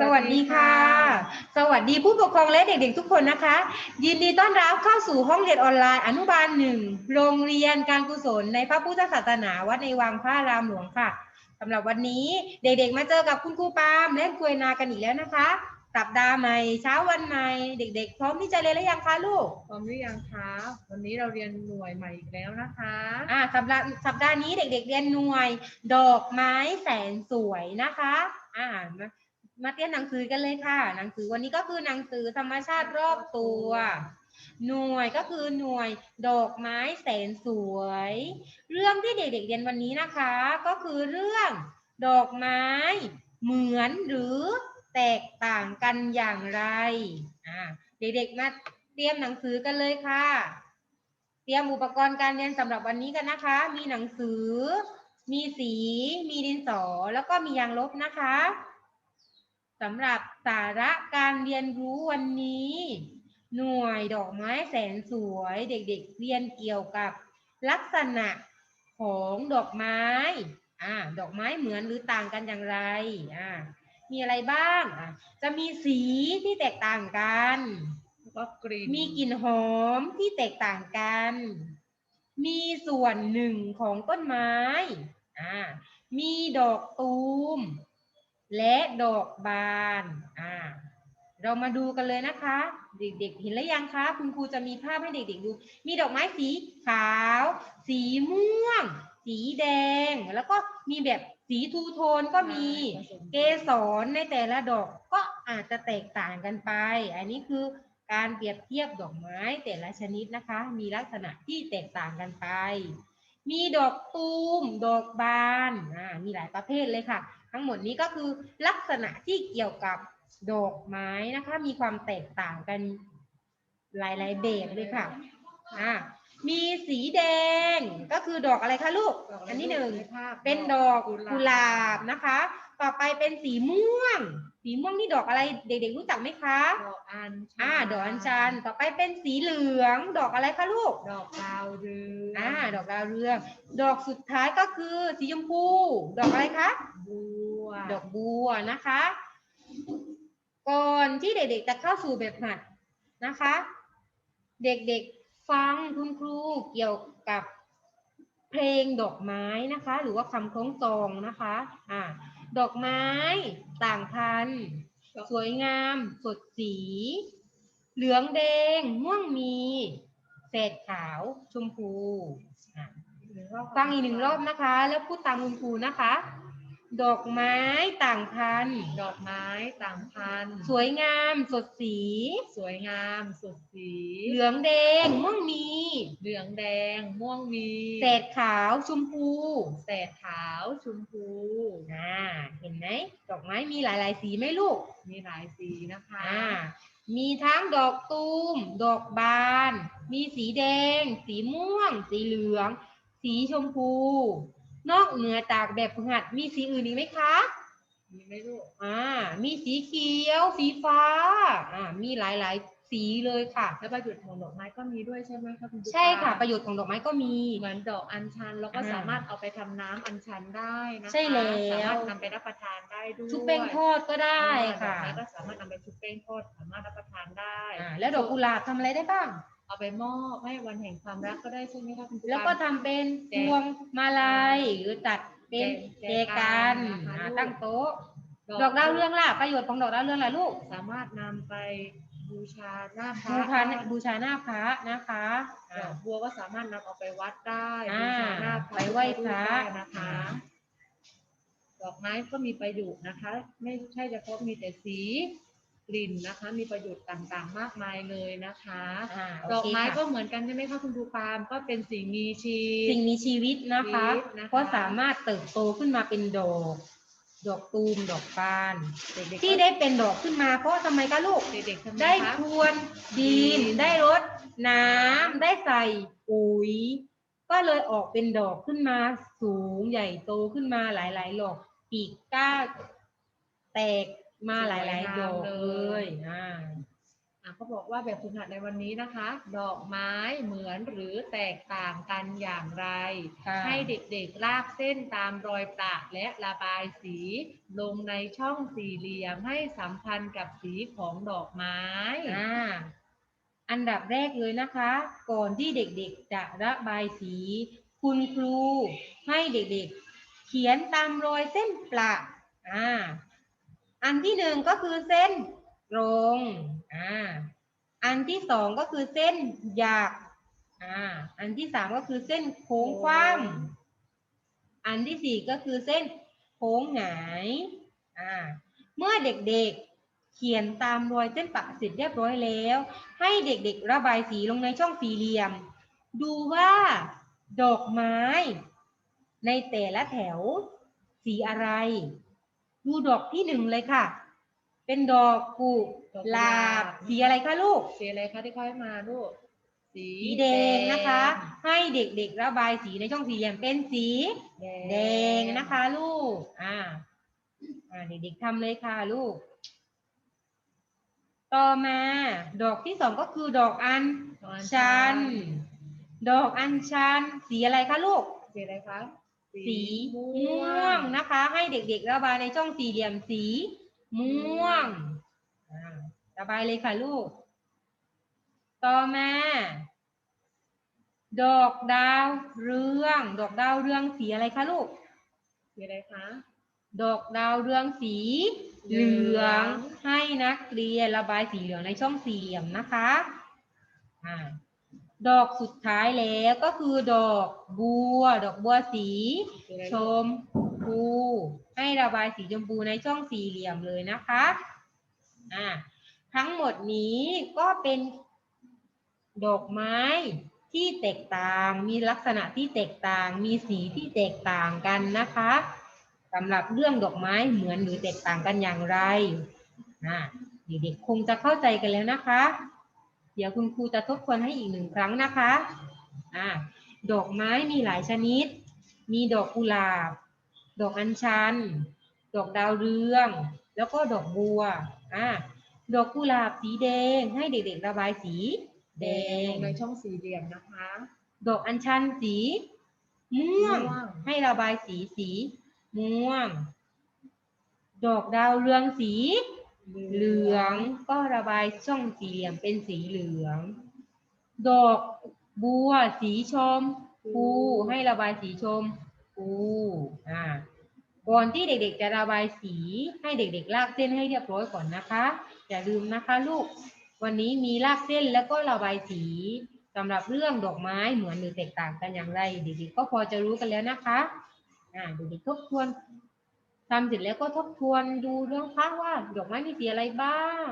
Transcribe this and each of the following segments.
สวัสดีค่ะ สวัสดีผู้ปกครองและเด็กๆทุกคนนะคะ ยินดีต้อนรับเข้าสู่ห้องเรียนออนไลน์อนุบาลหนึ่งโรงเรียนการกุศลในพระพุทธศาสนาวัดในวังพระรามหลวงค่ะสำหรับวันนี้เด็กๆมาเจอกับคุณครูปามและคุยนากันอีกแล้วนะคะ สัปดาห์ใหม่เช้าวันใหม่เด็ก ๆ พร้อมที่จะเรียนหรือยังคะลูกพร้อมหรือยังคะวันนี้เราเรียนหน่วยใหม่อีกแล้วนะคะอ่าสัปดาห์สัปดาห์นี้เด็ก ๆ เรียนหน่วย ดอกไม้แสนสวยนะคะอ่ามามาเตรียมหนังสือกันเลยค่ะ หนังสือวันนี้ก็คือหนังสือธรรมชาติรอบตัว หน่วยก็คือหน่วยดอกไม้แสนสวย เรื่องที่เด็ก ๆ เรียนวันนี้นะคะ ก็คือเรื่องดอกไม้เหมือนหรือ แตกต่างกันอย่างไรอ่าเด็กๆมาเตรียมหนังสือกันเลยค่ะ เตรียมอุปกรณ์การเรียนสำหรับวันนี้กันนะคะ มีหนังสือ มีสี มีดินสอ แล้วก็มียางลบนะคะสำหรับสาระการเรียนรู้วันนี้ หน่วยดอกไม้แสนสวยเด็กๆเรียนเกี่ยวกับลักษณะของดอกไม้อ่าดอกไม้เหมือนหรือต่างกันอย่างไรอ่า มีอะไรบ้างอ่าจะมีสีที่แตกต่างกัน แล้วก็กรีนมีกลิ่นหอมที่แตกต่างกัน มีส่วนหนึ่งของต้นไม้อ่ามีดอกตูม และดอกบานอ่าเรามาดูกันเลยนะคะ เด็กๆเห็นแล้วยังคะคุณครูจะมีภาพให้เด็กๆดู มีดอกไม้สีขาว สีม่วง สีแดง แล้วก็มีแบบ สีทูโทนก็มี เกสรในแต่ละดอกก็อาจจะแตกต่างกันไป อันนี้คือการเปรียบเทียบดอกไม้แต่ละชนิดนะคะ มีลักษณะที่แตกต่างกันไป มีดอกตูม ดอกบาน อ่า มีหลายประเภทเลยค่ะ ทั้งหมดนี้ก็คือลักษณะที่เกี่ยวกับดอกไม้นะคะ มีความแตกต่างกันหลายๆแบบเลยค่ะ อ่า มีสีแดงก็คือดอกอะไรคะลูกดกะไรอันที่หนึ่งใภาพเป็นดอกกุหลาบนะคะ ต่อไปเป็นสีม่วง สีม่วงนี่ดอกอะไรเด็กๆรู้จักไหมคะดอกอัญชันอ่าดอกอัญชันต่อไปเป็นสีเหลือง ดอกอะไรคะลูก ดอกดาวเรืองอ่าดอกดาวเรือง ดอกสุดท้ายก็คือสีชมพู ดอกอะไรคะบัวดอกบัวนะคะ ก่อนที่เด็กๆจะเข้าสู่แบบหัดนะคะ เด็กๆ ฟังคุณครูเกี่ยวกับเพลงดอกไม้นะคะ หรือว่าคำคล้องจองนะคะอ่าดอกไม้ต่างพันธุ์สวยงาม สดสี เหลืองแดง ม่วงมีแสดขาว ชมพูฟังอีกหนึ่งรอบนะคะ แล้วพูดตามคุณครูนะคะ ดอกไม้ต่างพันธุ์ดอกไม้ต่างพันธุ์สวยงามสดสี สวยงามสดสี เหลืองแดงม่วงมี เหลืองแดงม่วงมีแสดขาวชมพูแสดขาวชมพูอ่าเห็นไหมดอกไม้มีหลายๆสีไหมลูกมีหลายสีนะคะอ่ามีทั้งดอกตูม ดอกบาน มีสีแดง สีม่วง สีเหลือง สีชมพู นอกเหนือจากแบบฝึกหัดมีสีอื่นอีกไหมคะ มีไหมลูกอ่า มีสีเขียว สีฟ้า อ่า มีหลายๆ สีเลยค่ะ แล้วประโยชน์ของดอกไม้ก็มีด้วยใช่ไหมคะคุณตุ๊กใช่ค่ะตาประโยชน์ของดอกไม้ก็มี เหมือนดอกอัญชันเราก็อ่าสามารถเอาไปทำน้ำอัญชันได้นะคะใช่แล้ว สามารถนำไปรับประทานได้ด้วยชุบแป้งทอดก็ได้ค่ะดอกไม้ก็สามารถนำไปชุบแป้งทอดสามารถรับประทานได้ อ่า แล้วดอกกุหลาบทำอะไรได้บ้าง เอาไปมอบให้วันแห่งความรักก็ได้ใช่ไหมคะคุณตุ๊แล้วก็ทำเป็นพวงมาลัยหรือตัดเป็นเจกันอ่าตั้งโต๊ะดอกดาวเรืองล่ะประโยชน์ของดอกดาวเรืองล่ะลูก สามารถนำไปบูชาหน้าพระบูชาได้บูชาหน้าพระนะคะดอ่าอกบัวก็สามารถนำเอาไปวัดได้อ่าบูชาหน้าพระไปไหว้พระได้นะคะดอกไม้ก็มีประโยชน์นะคะ ไม่ใช่เฉพาะมีแต่สี กลิ่นนะคะ มีประโยชน์ต่างๆ มากมายเลยนะคะอ่าโอดอกเคไม้ก็ค่ะเหมือนกันใช่ไหมคะคุณครูปาล์มก็เป็นสิ่งมีชีสิ่งมีชีวิตนะคะ ชีวิตนะคะ ก็สามารถเติบโตขึ้นมาเป็นดอก ดอกตูมดอกบาน เด็กๆที่ได้เป็นดอกขึ้นมาเพราะทำไมคะลูก เด็กๆทำไมได้คะพรวนดิน ดิน ได้รดน้ำได้ใส่ปุ๋ย ก็เลยออกเป็นดอกขึ้นมาสูงใหญ่โตขึ้นมาหลายๆดอกปีกก้าแตก มาหลายๆดอกเลยอ่าอะเขาบอกว่าแบบฝึกหัดในวันนี้นะคะ ดอกไม้เหมือนหรือแตกต่างกันอย่างไรค่ะให้เด็กๆลากเส้นตามรอยประและระบายสี ลงในช่องสี่เหลี่ยมให้สัมพันธ์กับสีของดอกไม้อ่าอันดับแรกเลยนะคะ ก่อนที่เด็กๆจะระบายสี คุณครูให้เด็กๆ เขียนตามรอยเส้นประอ่า อันที่หนึ่งก็คือเส้นตรงอ่าอันที่สองก็คือเส้นหยักอ่าอันที่สามก็คือเส้นโค้งคว่ำอันที่สี่ก็คือเส้นโค้งหงายอ่าเมื่อเด็กๆเขียนตามรอยเส้นปะเสร็จเรียบร้อยแล้ว ให้เด็กๆระบายสีลงในช่องสี่เหลี่ยม ดูว่าดอกไม้ ในแต่ละแถวสีอะไร ดูดอกที่หนึ่งเลยค่ะ เป็นดอกกุหลาบสีอะไรคะลูก สีอะไรคะที่เขาให้มาลูก สีสีแดงนะคะ ให้เด็กๆระบายสีในช่องสี่เหลี่ยมเป็นสีแดงแดงนะคะลูก อ่า อ่าเด็กๆทำเลยค่ะลูก ต่อมา ดอกที่สองก็คือดอกอัญชัน ดอกอัญชัน สีอะไรคะลูก สีอะไรคะ สีม่วงนะคะ ให้เด็กๆระบายในช่องสี่เหลี่ยมสีม่วงอ่าระบายเลยค่ะลูก ต่อมา ดอกดาวเรือง ดอกดาวเรืองสีอะไรคะลูกสีอะไรคะดอกดาวเรืองสีเหลือง ให้นักเรียนระบายสีเหลืองในช่องสี่เหลี่ยมนะคะ อ่า ดอกสุดท้ายแล้วก็คือดอกบัว ดอกบัวสี ชมพูให้ระบายสีชมพูในช่องสี่เหลี่ยมเลยนะคะอ่าทั้งหมดนี้ก็เป็นดอกไม้ที่แตกต่าง มีลักษณะที่แตกต่าง มีสีที่แตกต่างกันนะคะสำหรับเรื่องดอกไม้เหมือนหรือแตกต่างกันอย่างไรอ่าเด็กๆคงจะเข้าใจกันแล้วนะคะ เดี๋ยวคุณครูจะทบทวนให้อีกหนึ่งครั้งนะคะอ่าดอกไม้มีหลายชนิด มีดอกกุหลาบ ดอกอัญชัน ดอกดาวเรือง แล้วก็ดอกบัวอ่าดอกกุหลาบสีแดง ให้เด็กๆระบายสีแดแดงงในช่องสี่เหลี่ยมนะคะ ดอกอัญชันสีม่วงม่วงให้ระบายสีสีม่วง ดอกดาวเรืองสี เหลืองก็ระบายช่องสี่เหลี่ยมเป็นสีเหลือง ดอกบัวสีชมพูให้ระบายสีชมพูอ่าก่อนที่เด็กๆจะระบายสีให้เด็กๆลากเส้นให้เรียบร้อยก่อนนะคะ อย่าลืมนะคะลูก วันนี้มีลากเส้นแล้วก็ระบายสีสำหรับเรื่องดอกไม้เหมือนหรือแตกต่างกันอย่างไรเด็กๆก็พอจะรู้กันแล้วนะคะอ่าเด็กๆทบทวน ทำเสร็จแล้วก็ทบทวนดูเรื่องคะว่าดอกไม้มีสีอะไรบ้าง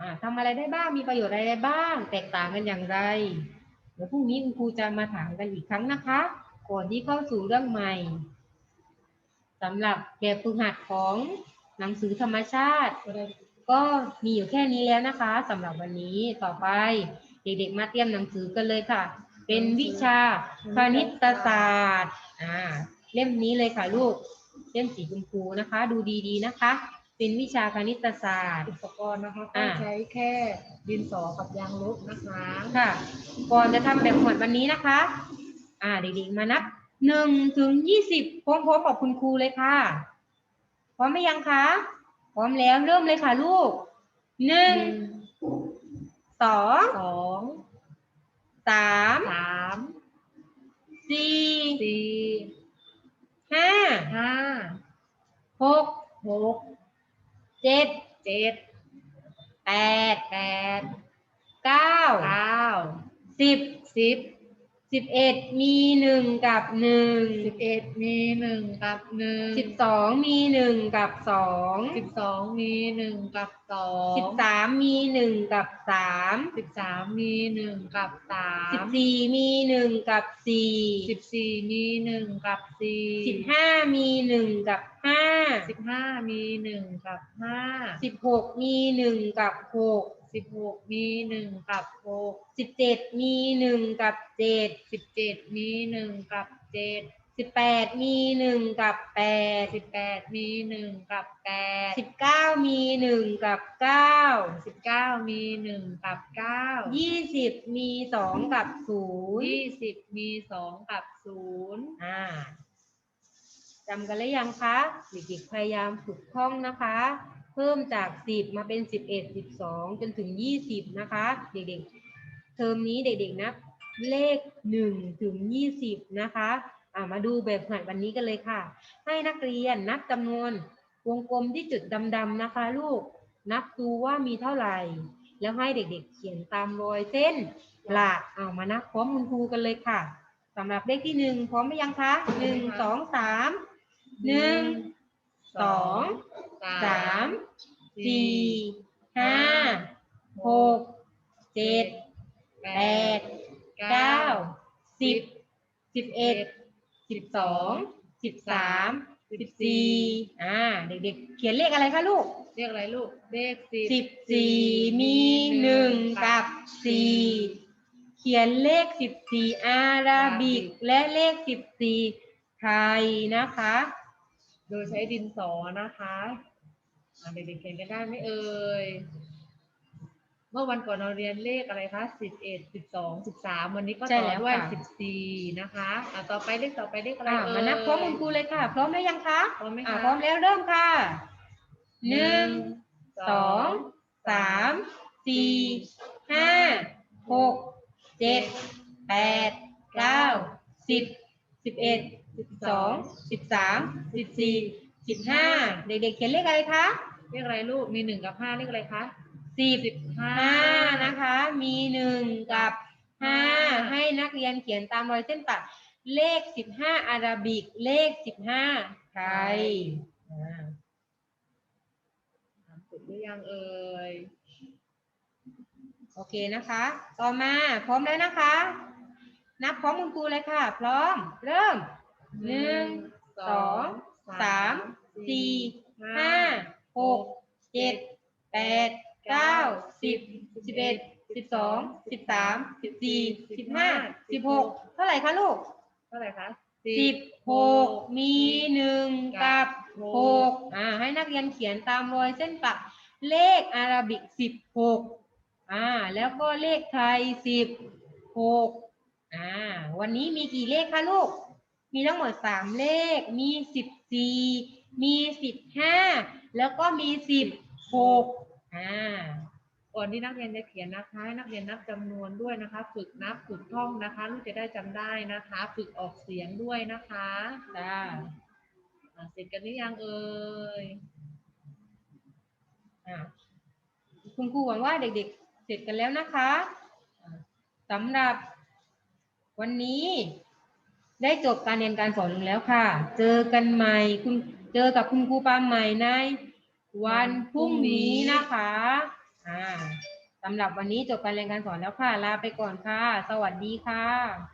อ่าทำอะไรได้บ้างมีประโยชน์อะไรได้บ้าง แตกต่างกันอย่างไรเดี๋ยวพรุ่งนี้คุณครูจะมาถามกันอีกครั้งนะคะ ก่อนที่เข้าสู่เรื่องใหม่สำหรับแบบฝึกหัดของหนังสือธรรมชาติ ก็มีอยู่แค่นี้แล้วนะคะสำหรับวันนี้ต่อไป เด็กๆมาเตรียมหนังสือกันเลยค่ะ เป็นวิชาคณิตศาสตร์อ่าเล่มนี้เลยค่ะลูก เล่มสีชมพูนะคะ ดูดีๆนะคะ เป็นวิชาคณิตศาสตร์ อุปกรณ์นะคะก็อ่า ใช้แค่ดินสอกับยางลบนะคะ ค่ะ ก่อนจะทำแบบหมวดวันนี้นะคะ อ่าเด็กๆมานับหนึ่งถึงยี่สิบพร้อมๆกับคุณครูเลยค่ะ พร้อมไหมยังคะ พร้อมแล้วเริ่มเลยค่ะลูกหนึ่งสองสองสามสามสี่สี่ ห้าห้าหกหกเจ็ดเจ็ดแปดแปดเก้าเก้าสิบสิบ สิบเอ็ดมีหนึ่งกับหนึ่งสิบเอ็ดมีหนึ่งกับหนึ่งสิบสองมีหนึ่งกับสองสิบสองมีหนึ่งกับสองสิบสามมีหนึ่งกับสามสิบสามมีหนึ่งกับสามสิบสี่มีหนึ่งกับสี่สิบสี่มีหนึ่งกับสี่สิบห้ามีหนึ่งกับห้าสิบห้ามีหนึ่งกับห้าสิบหกมีหนึ่งกับหก สิบหกมีหนึ่งกับหกสิบเจ็ดมีหนึ่งกับเจ็ดสิบเจ็ดมีหนึ่งกับเจ็ดสิบแปดมีหนึ่งกับแปดสิบแปดมีหนึ่งกับแปดสิบเก้ามีหนึ่งกับเก้าสิบเก้ามีหนึ่งกับเก้ายี่สิบมีสองกับศูนย์ยี่สิบมีสองกับศูนย์อ่าจำกันหรือยังคะเด็กๆพยายามฝึกท่องนะคะ เพิ่มจากสิบมาเป็นสิบเอ็ดสิบสองจนถึงยี่สิบนะคะ เด็กๆ เทอมนี้เด็กๆนับเลขหนึ่งถึงยี่สิบนะคะมาดูแบบหัดวันนี้กันเลยค่ะ ให้นักเรียนนับจำนวนวงกลมที่จุดดำๆนะคะ ลูกนับดูว่ามีเท่าไหร่ แล้วให้เด็กๆ เขียนตามรอยเส้นหลักเอามานับพร้อมคุณครูกันเลยค่ะสำหรับเลขที่หนึ่งพร้อมไหมยังคะหนึ่งสองสามหนึ่งสอง สามสี่ห้าหกเจ็ดแปดเก้าสิบสิบเอ็ดสิบสองสิบสามสิบสี่อ่า เด็กๆ เขียนเลขอะไรคะลูกเรียกอะไรลูก เลขสิบสิบสี่มีหนึ่งกับสี่เขียนเลขสิบสี่อาราบิก และเลขสิบสี่ไทยนะคะ โดยใช้ดินสอนะคะอ่า เด็กๆเขียนกันได้ไหมเอ่ย เมื่อวันก่อนเราเรียนเลขอะไรคะสิบเอ็ดสิบสองสิบสามวันนี้ก็ใช่ต่อแล้วด้วยค่ะ สิบสี่นะคะอ่าต่อไปเลขต่อไปเลขอะไรอ่าเอ่ย มานับพร้อมคุณครูเลยค่ะ พร้อมหรือยังคะพร้อมไหมอ่าคะพร้อมแล้วเริ่มค่ะหนึ่งสองสามสี่ห้าหกเจ็ดแปดเก้าสิบสิบเอ็ดสิบสองสิบสามสิบสี่สิบห้าเด็กๆเขียนเลขอะไรคะ เลขอะไรลูกมีหนึ่งกับห้าเลขอะไรคะสิบสิบห้าห้านะคะ มีหนึ่งกับห้าให้นักเรียนเขียนตามรอยเส้นตัดเลขสิบห้าอาราบิก เลขสิบห้าไทยอ่าสุดหรือยังเอ่ยโอเคนะคะ ต่อมาพร้อมแล้วนะคะ นับพร้อมคุณครูเลยค่ะ พร้อม เริ่มหนึ่งสองสามสี่ห้า หกเจ็ดแปดเก้าสิบสิบเอ็ดสิบสองสิบสามสิบสี่สิบห้าสิบหกเท่าไหร่คะลูกเท่าไหร่คะสิบหกมีหนึ่งกับหกอ่าให้นักเรียนเขียนตามรอยเส้นปักเลขอาราบิกสิบหกอ่าแล้วก็เลขไทยสิบหกอ่าวันนี้มีกี่เลขคะลูก มีทั้งหมดสามเลขมีสิบสี่ มีสิบห้าแล้วก็มีสิบหกอ่าก่อนที่นักเรียนจะเขียนนะคะให้นักเรียนนับจำนวนด้วยนะคะ ฝึกนับฝึกท่องนะคะ ลูกจะได้จำได้นะคะ ฝึกออกเสียงด้วยนะคะจ้าเสร็จกันหรือยังเอ่ยคุณครูหวังว่าเด็กๆ เสร็จกันแล้วนะคะอ่าสำหรับวันนี้ ได้จบการเรียนการสอนลงแล้วค่ะ เจอกันใหม่คุณเจอกับคุณครูปามใหม่ในวันพรุ่งนี้นะคะอ่าสำหรับวันนี้จบการเรียนการสอนแล้วค่ะ ลาไปก่อนค่ะ สวัสดีค่ะ